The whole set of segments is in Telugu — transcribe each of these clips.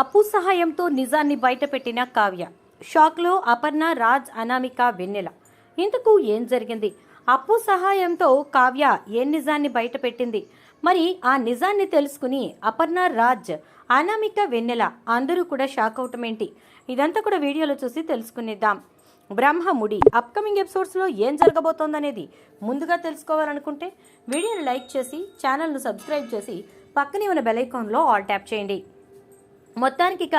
అప్పు సహాయంతో నిజాన్ని బయటపెట్టిన కావ్య. షాక్లో అపర్ణ రాజ్ అనామిక వెన్నెల. ఇంతకు ఏం జరిగింది? అప్పు సహాయంతో కావ్య ఏ నిజాన్ని బయటపెట్టింది? మరి ఆ నిజాన్ని తెలుసుకుని అపర్ణ రాజ్ అనామిక వెన్నెల అందరూ కూడా షాక్ అవటం ఏంటి? ఇదంతా కూడా వీడియోలో చూసి తెలుసుకునేద్దాం. బ్రహ్మముడి అప్కమింగ్ ఎపిసోడ్స్లో ఏం జరగబోతోందనేది ముందుగా తెలుసుకోవాలనుకుంటే వీడియోని లైక్ చేసి ఛానల్ను సబ్స్క్రైబ్ చేసి పక్కనే ఉన్న బెల్ ఐకాన్లో ఆల్ ట్యాప్ చేయండి. మొత్తానికి ఇక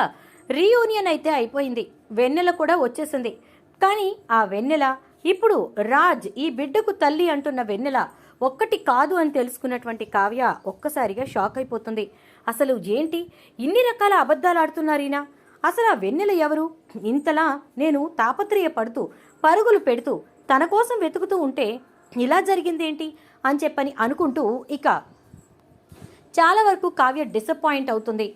రీయూనియన్ అయితే అయిపోయింది. వెన్నెల కూడా వచ్చేసింది. కానీ ఆ వెన్నెల ఇప్పుడు రాజ్ ఈ బిడ్డకు తల్లి అంటున్న వెన్నెల ఒక్కటి కాదు అని తెలుసుకున్నటువంటి కావ్య ఒక్కసారిగా షాక్ అయిపోతుంది. అసలు ఏంటి? ఇన్ని రకాల అబద్ధాలు ఆడుతున్నారు అసలు ఆ వెన్నెల ఎవరు? ఇంతలా నేను తాపత్రయపడుతూ పరుగులు పెడుతూ తన కోసం వెతుకుతూ ఉంటే ఇలా జరిగిందేంటి అని చెప్పని అనుకుంటూ ఇక చాలా వరకు కావ్య డిసప్పాయింట్ అవుతుంది.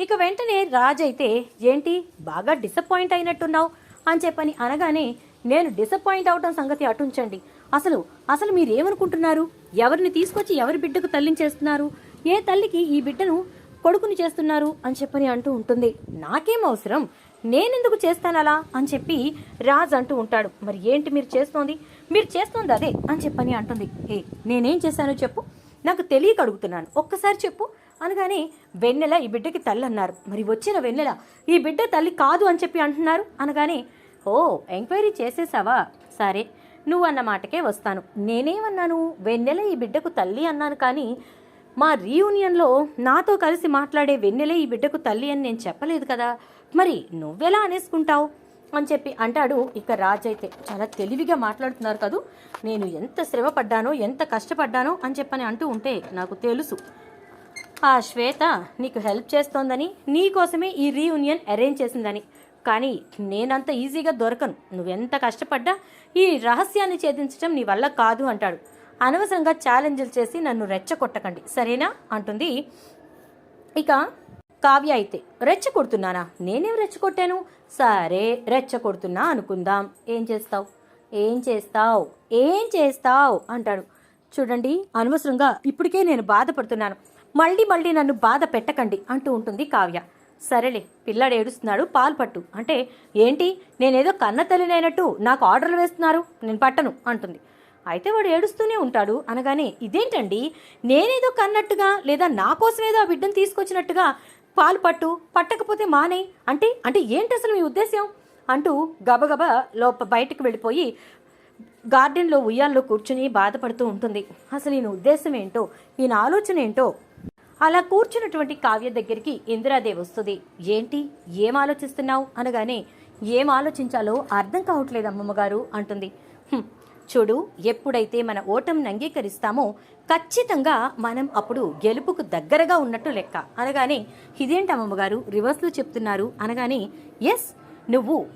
ఇక వెంటనే రాజ్ అయితే ఏంటి? బాగా డిసప్పాయింట్ అయినట్టున్నావు? అని చెప్పని అనగానే నేను డిసప్పాయింట్ అవటం సంగతి అటుంచండి అసలు అసలు మీరేమనుకుంటున్నారు? ఎవరిని తీసుకొచ్చి ఎవరి బిడ్డకు తల్లించేస్తున్నారు? ఏ తల్లికి ఈ బిడ్డను కొడుకుని చేస్తున్నారు? అని చెప్పని అంటూ ఉంటుంది. నాకేం అవసరం? నేనెందుకు చేస్తానలా అని చెప్పి రాజ్ అంటూ ఉంటాడు. మరి ఏంటి మీరు చేస్తోంది? మీరు చేస్తోంది అదే అని చెప్పని అంటుంది. ఏ నేనేం చేశానో చెప్పు. నాకు తెలియక అడుగుతున్నాను. ఒక్కసారి చెప్పు. అనగానే వెన్నెల ఈ బిడ్డకి తల్లి అన్నారు. మరి వచ్చిన వెన్నెల ఈ బిడ్డ తల్లి కాదు అని చెప్పి అంటున్నారు. అనగానే ఓ ఎంక్వైరీ చేసేసావా? సరే నువ్వు అన్న మాటకే వస్తాను. నేనేమన్నాను? వెన్నెల ఈ బిడ్డకు తల్లి అన్నాను కానీ మా రీయూనియన్లో నాతో కలిసి మాట్లాడే వెన్నెలే ఈ బిడ్డకు తల్లి అని నేను చెప్పలేదు కదా. మరి నువ్వెలా అనేసుకుంటావు? అని చెప్పి అంటాడు ఇక రాజ్ అయితే. చాలా తెలివిగా మాట్లాడుతున్నారు కదూ. నేను ఎంత శ్రమ పడ్డానో ఎంత కష్టపడ్డానో అని చెప్పని అంటూ ఉంటే నాకు తెలుసు. ఆ శ్వేత నీకు హెల్ప్ చేస్తోందని నీ కోసమే ఈ రీయూనియన్ అరేంజ్ చేసిందని. కానీ నేనంత ఈజీగా దొరకను. నువ్వెంత కష్టపడ్డా ఈ రహస్యాన్ని ఛేదించడం నీ వల్ల కాదు అంటాడు. అనవసరంగా ఛాలెంజ్లు చేసి నన్ను రెచ్చగొట్టకండి. సరేనా? అంటుంది. ఇక కావ్య అయితే రెచ్చగొడుతున్నానా? నేనేం రెచ్చగొట్టాను? సరే రెచ్చగొడుతున్నా అనుకుందాం. ఏం చేస్తావు? ఏం చేస్తావు? ఏం చేస్తావు? అంటాడు. చూడండి అనవసరంగా ఇప్పటికే నేను బాధపడుతున్నాను. మళ్ళీ మళ్ళీ నన్ను బాధ పెట్టకండి అంటూ ఉంటుంది కావ్య. సరేలే పిల్లాడు ఏడుస్తున్నాడు పాలు పట్టు. అంటే ఏంటి? నేనేదో కన్న తల్లినైనట్టు నాకు ఆర్డర్లు వేస్తున్నారు నేను పట్టను అంటుంది. అయితే వాడు ఏడుస్తూనే ఉంటాడు అనగానే ఇదేంటండి? నేనేదో కన్నట్టుగా లేదా నా కోసం ఏదో ఆ బిడ్డను తీసుకొచ్చినట్టుగా పాలు పట్టు పట్టకపోతే మానే అంటే అంటే ఏంటి అసలు మీ ఉద్దేశం అంటూ గబగబా లోప బయటకు వెళ్ళిపోయి గార్డెన్లో ఉయ్యాల్లో కూర్చుని బాధపడుతూ ఉంటుంది. అసలు ఈయన ఉద్దేశం ఏంటో ఈయన ఆలోచన ఏంటో అలా కూర్చున్నటువంటి కావ్య దగ్గరికి ఇందిరాదేవి వస్తుంది. ఏంటి? ఏం ఆలోచిస్తున్నావు? అనగానే ఏం ఆలోచించాలో అర్థం కావట్లేదు అమ్మమ్మగారు అంటుంది. చూడు ఎప్పుడైతే మన ఓటమిని అంగీకరిస్తామో ఖచ్చితంగా మనం అప్పుడు గెలుపుకు దగ్గరగా ఉన్నట్టు లెక్క. అనగానే ఇదేంటి అమ్మమ్మగారు రివర్స్లో చెప్తున్నారు. అనగానే ఎస్ నువ్వు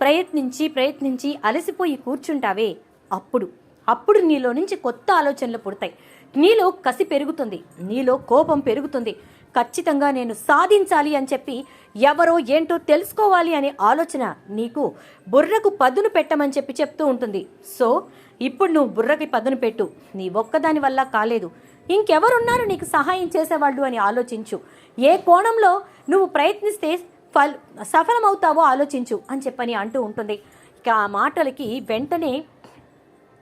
ప్రయత్నించి ప్రయత్నించి అలసిపోయి కూర్చుంటావే. అప్పుడు అప్పుడు నీలో నుంచి కొత్త ఆలోచనలు పుడతాయి. నీలో కసి పెరుగుతుంది నీలో కోపం పెరుగుతుంది. ఖచ్చితంగా నేను సాధించాలి అని చెప్పి ఎవరో ఏంటో తెలుసుకోవాలి అనే ఆలోచన నీకు బుర్రకు పదును పెట్టమని చెప్పి చెప్తూ ఉంటుంది. సో ఇప్పుడు నువ్వు బుర్రకి పదును పెట్టు. నీ ఒక్కదాని వల్ల కాలేదు. ఇంకెవరున్నారు నీకు సహాయం చేసేవాళ్ళు అని ఆలోచించు. ఏ కోణంలో నువ్వు ప్రయత్నిస్తే ఫల్ సఫలమవుతావో ఆలోచించు అని చెప్పని అంటూ ఉంటుంది. ఇక ఆ మాటలకి వెంటనే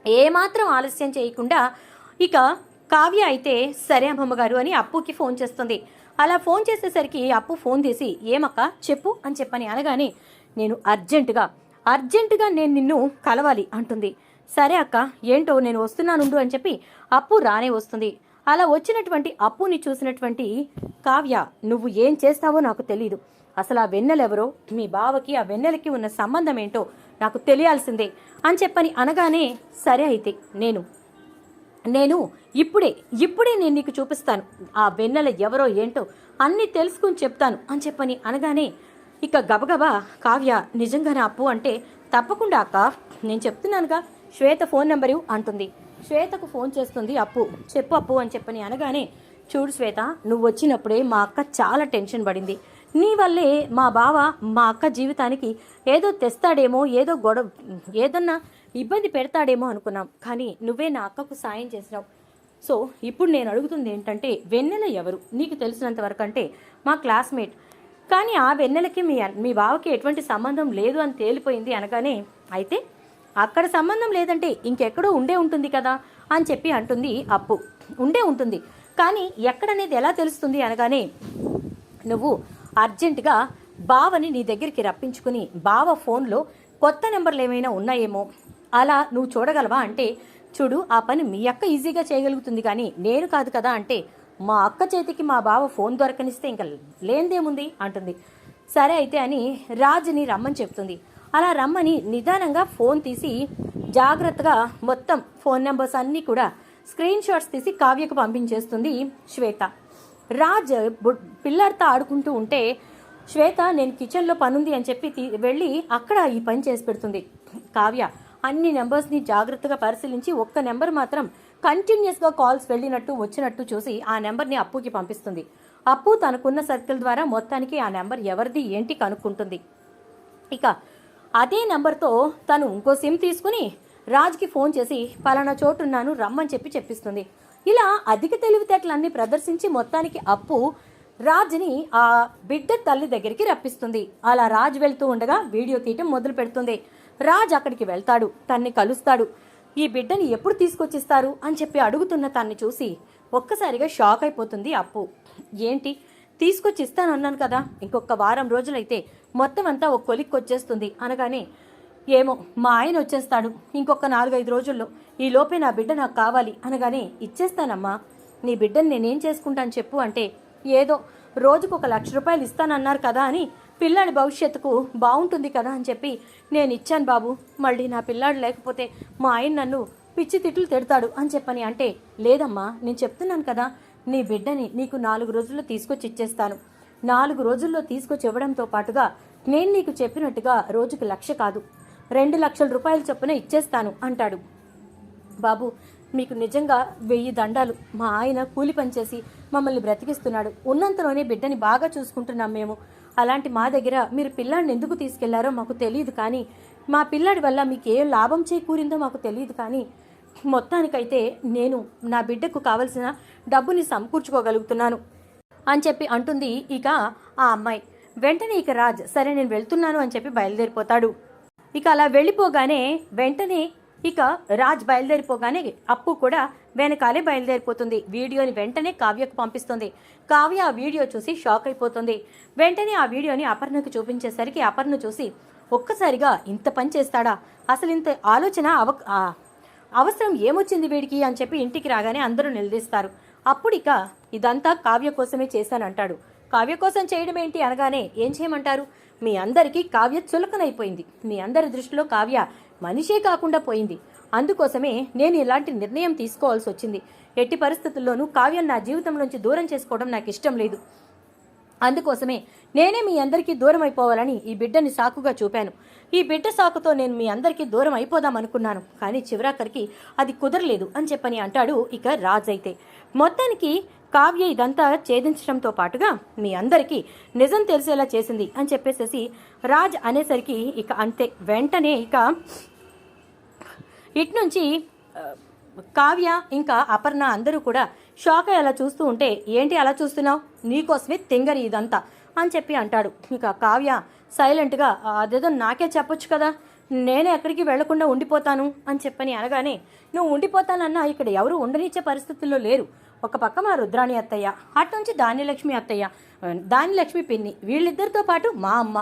ఏమాత్రం ఆలస్యం చేయకుండా ఇక కావ్య అయితే సరే అమ్మమ్మగారు అని అప్పుకి ఫోన్ చేస్తుంది. అలా ఫోన్ చేసేసరికి అప్పు ఫోన్ తీసి ఏమక్క చెప్పు అని చెప్పని అనగానే నేను అర్జెంటుగా అర్జెంటుగా నేను నిన్ను కలవాలి అంటుంది. సరే అక్క ఏంటో నేను వస్తున్నానుండు అని చెప్పి అప్పు రానే వస్తుంది. అలా వచ్చినటువంటి అప్పుని చూసినటువంటి కావ్య నువ్వు ఏం చేస్తావో నాకు తెలియదు అసలు ఆ వెన్నెలెవరో మీ బావకి ఆ వెన్నెలకి ఉన్న సంబంధం ఏంటో నాకు తెలియాల్సిందే అని చెప్పని అనగానే సరే అయితే నేను నేను ఇప్పుడే ఇప్పుడే నేను నీకు చూపిస్తాను. ఆ వెన్నెల ఎవరో ఏంటో అన్నీ తెలుసుకుని చెప్తాను అని చెప్పని అనగానే ఇక గబగబా కావ్య నిజంగానే అప్పు అంటే తప్పకుండా అక్క నేను చెప్తున్నానుగా. శ్వేత ఫోన్ నెంబరు అంటుంది. శ్వేతకు ఫోన్ చేస్తుంది అప్పు చెప్పు అప్పు అని చెప్పని అనగానే చూడు శ్వేత నువ్వు వచ్చినప్పుడే మా అక్క చాలా టెన్షన్ పడింది. నీ వల్లే మా బావ మా అక్క జీవితానికి ఏదో తెస్తాడేమో ఏదో గొడవ ఏదన్నా ఇబ్బంది పెడతాడేమో అనుకున్నాం. కానీ నువ్వే నా అక్కకు సాయం చేసినావు. సో ఇప్పుడు నేను అడుగుతుంది ఏంటంటే వెన్నెల ఎవరు? నీకు తెలిసినంత వరకు అంటే మా క్లాస్మేట్. కానీ ఆ వెన్నెలకి మీ మీ బావకి ఎటువంటి సంబంధం లేదు అని తేలిపోయింది అనగానే అయితే అక్కడ సంబంధం లేదంటే ఇంకెక్కడో ఉండే ఉంటుంది కదా? అని చెప్పి అంటుంది అప్పు. ఉండే ఉంటుంది. కానీ ఎక్కడనేది ఎలా తెలుస్తుంది? అనగానే నువ్వు అర్జెంటుగా బావని నీ దగ్గరికి రప్పించుకుని బావ ఫోన్లో కొత్త నెంబర్లు ఏమైనా ఉన్నాయేమో అలా నువ్వు చూడగలవా అంటే చూడు ఆ పని మీ అక్క ఈజీగా చేయగలుగుతుంది కానీ నేను కాదు కదా అంటే మా అక్క చేతికి మా బావ ఫోన్ దొరకనిస్తే ఇంకా లేనిదేముంది? అంటుంది. సరే అయితే అని రాజుని రమ్మని చెప్తుంది. అలా రమ్మని నిదానంగా ఫోన్ తీసి జాగ్రత్తగా మొత్తం ఫోన్ నెంబర్స్ అన్నీ కూడా స్క్రీన్ షాట్స్ తీసి కావ్యకు పంపించేస్తుంది శ్వేత. రాజ్ పిల్లర్తో ఆడుకుంటూ ఉంటే శ్వేత నేను కిచెన్లో పనుంది అని చెప్పి వెళ్ళి అక్కడ ఈ పని చేసి పెడుతుంది కావ్య. అన్ని నెంబర్స్ని జాగ్రత్తగా పరిశీలించి ఒక్క నెంబర్ మాత్రం కంటిన్యూస్గా కాల్స్ వెళ్ళినట్టు వచ్చినట్టు చూసి ఆ నెంబర్ని అప్పుకి పంపిస్తుంది. అప్పు తనకున్న సర్కిల్ ద్వారా మొత్తానికి ఆ నెంబర్ ఎవరిది ఏంటి కనుక్కుంటుంది. ఇక అదే నెంబర్తో తను ఇంకో సిమ్ తీసుకుని రాజ్కి ఫోన్ చేసి పలానా చోటున్నాను రమ్మని చెప్పి చెప్పిస్తుంది. ఇలా అధిక తెలివితేటలన్నీ ప్రదర్శించి మొత్తానికి అప్పు రాజ్ని ఆ బిడ్డ తల్లి దగ్గరికి రప్పిస్తుంది. అలా రాజ్ వెళ్తూ ఉండగా వీడియో తీయటం మొదలు పెడుతుంది రాజ్ అక్కడికి వెళ్తాడు తన్ని కలుస్తాడు. ఈ బిడ్డని ఎప్పుడు తీసుకొచ్చిస్తారు అని చెప్పి అడుగుతున్న తన్ని చూసి ఒక్కసారిగా షాక్ అయిపోతుంది అప్పు. ఏంటి? తీసుకొచ్చి ఇస్తానన్నాను కదా ఇంకొక వారం రోజులైతే మొత్తం అంతా ఒక కొలిక్కి వచ్చేస్తుంది అనగానే ఏమో మా ఆయన వచ్చేస్తాడు ఇంకొక నాలుగైదు రోజుల్లో ఈ లోపే నా బిడ్డ నాకు కావాలి అనగానే ఇచ్చేస్తానమ్మా నీ బిడ్డని నేనేం చేసుకుంటాను చెప్పు అంటే ఏదో రోజుకు ఒక లక్ష రూపాయలు ఇస్తానన్నారు కదా అని పిల్లాడి భవిష్యత్తుకు బాగుంటుంది కదా అని చెప్పి నేను ఇచ్చాను బాబు. మళ్ళీ నా పిల్లాడు లేకపోతే మా ఆయన నన్ను పిచ్చి తిట్లు తిడతాడు అని చెప్పని అంటే లేదమ్మా నేను చెప్తున్నాను కదా నీ బిడ్డని నీకు నాలుగు రోజుల్లో తీసుకొచ్చి ఇచ్చేస్తాను. నాలుగు రోజుల్లో తీసుకొచ్చి ఇవ్వడంతో పాటుగా నేను నీకు చెప్పినట్టుగా రోజుకి లక్ష కాదు. రెండు లక్షల రూపాయల చొప్పున ఇచ్చేస్తాను అంటాడు. బాబు మీకు నిజంగా వెయ్యి దండాలు. మా ఆయన కూలి పనిచేసి మమ్మల్ని బ్రతికిస్తున్నాడు. ఉన్నంతలోనే బిడ్డని బాగా చూసుకుంటున్నాం మేము. అలాంటి మా దగ్గర మీరు పిల్లాడిని ఎందుకు తీసుకెళ్ళారో మాకు తెలియదు కానీ మా పిల్లాడి వల్ల మీకు ఏ లాభం చేకూరిందో మాకు తెలియదు కానీ మొత్తానికైతే నేను నా బిడ్డకు కావలసిన డబ్బుని సమకూర్చుకోగలుగుతున్నాను అని చెప్పి అంటుంది ఇక ఆ అమ్మాయి. వెంటనే ఇక రాజ్ సరే నేను వెళ్తున్నాను అని చెప్పి బయలుదేరిపోతాడు. ఇక అలా వెళ్ళిపోగానే వెంటనే ఇక రాజ్ బయలుదేరిపోగానే అప్పు కూడా వెనకాలే బయలుదేరిపోతుంది. వీడియోని వెంటనే కావ్యకు పంపిస్తుంది. కావ్య ఆ వీడియో చూసి షాక్ అయిపోతుంది. వెంటనే ఆ వీడియోని అపర్ణకు చూపించేసరికి అపర్ణ చూసి ఒక్కసారిగా ఇంత పని చేస్తాడా? అసలు ఇంత ఆలోచన అవ అవసరం ఏమొచ్చింది వీడికి? అని చెప్పి ఇంటికి రాగానే అందరూ నిలదీస్తారు. అప్పుడు ఇక ఇదంతా కావ్య కోసమే చేశానంటాడు. కావ్య కోసం చేయడం ఏంటి అనగానే ఏం చేయమంటారు? మీ అందరికీ కావ్య చులకనైపోయింది. మీ అందరి దృష్టిలో కావ్య మనిషే కాకుండా పోయింది. అందుకోసమే నేను ఇలాంటి నిర్ణయం తీసుకోవాల్సి వచ్చింది. ఎట్టి పరిస్థితుల్లోనూ కావ్యం నా జీవితంలోంచి దూరం చేసుకోవడం నాకు ఇష్టం లేదు. అందుకోసమే నేనే మీ అందరికీ దూరం అయిపోవాలని ఈ బిడ్డని సాకుగా చూపాను. ఈ బిడ్డ సాకుతో నేను మీ అందరికీ దూరం అయిపోదాం అనుకున్నాను కానీ చివరాఖరికి అది కుదరలేదు అని చెప్పని అంటాడు ఇక రాజ్ అయితే మొత్తానికి కావ్య ఇదంతా ఛేదించడంతో పాటుగా మీ అందరికీ నిజం తెలిసేలా చేసింది అని చెప్పేసేసి రాజ్ అనేసరికి ఇక అంతే. వెంటనే ఇక ఇటు నుంచి కావ్య ఇంకా అపర్ణ అందరూ కూడా షాక్ అలా చూస్తూ ఉంటే ఏంటి అలా చూస్తున్నావు? నీకోసమే తింగరి ఇదంతా అని చెప్పి అంటాడు. ఇక కావ్య సైలెంట్గా అదేదో నాకే చెప్పొచ్చు కదా నేనే ఎక్కడికి వెళ్ళకుండా ఉండిపోతాను అని చెప్పని అనగానే నువ్వు ఉండిపోతానన్నా ఇక్కడ ఎవరు ఉండనిచ్చే పరిస్థితుల్లో లేరు. ఒక పక్క మా రుద్రాణి అత్తయ్య అటు నుంచి ధాన్యలక్ష్మి అత్తయ్య ధాన్యలక్ష్మి పిన్ని వీళ్ళిద్దరితో పాటు మా అమ్మ.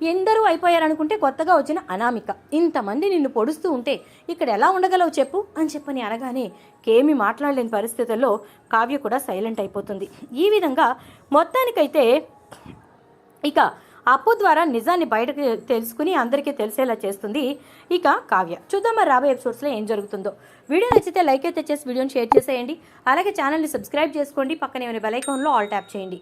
ఎందరూ అయిపోయారనుకుంటే కొత్తగా వచ్చిన అనామిక. ఇంతమంది నిన్ను పొడుస్తూ ఉంటే ఇక్కడ ఎలా ఉండగలవు చెప్పు అని చెప్పని అనగానే కేమి మాట్లాడలేని పరిస్థితుల్లో కావ్య కూడా సైలెంట్ అయిపోతుంది. ఈ విధంగా మొత్తానికైతే ఇక అప్పు ద్వారా నిజాన్ని బయటకు తెలుసుకుని అందరికీ తెలిసేలా చేస్తుంది ఇక కావ్య. చూద్దాం మరి రాబోయే ఎపిసోడ్స్లో ఏం జరుగుతుందో. వీడియో నచ్చితే లైక్ అయితే చేసి వీడియోని షేర్ చేసేయండి. అలాగే ఛానల్ని సబ్స్క్రైబ్ చేసుకోండి. పక్కనే ఉన్న బెల్ ఐకాన్లో ఆల్ ట్యాప్ చేయండి.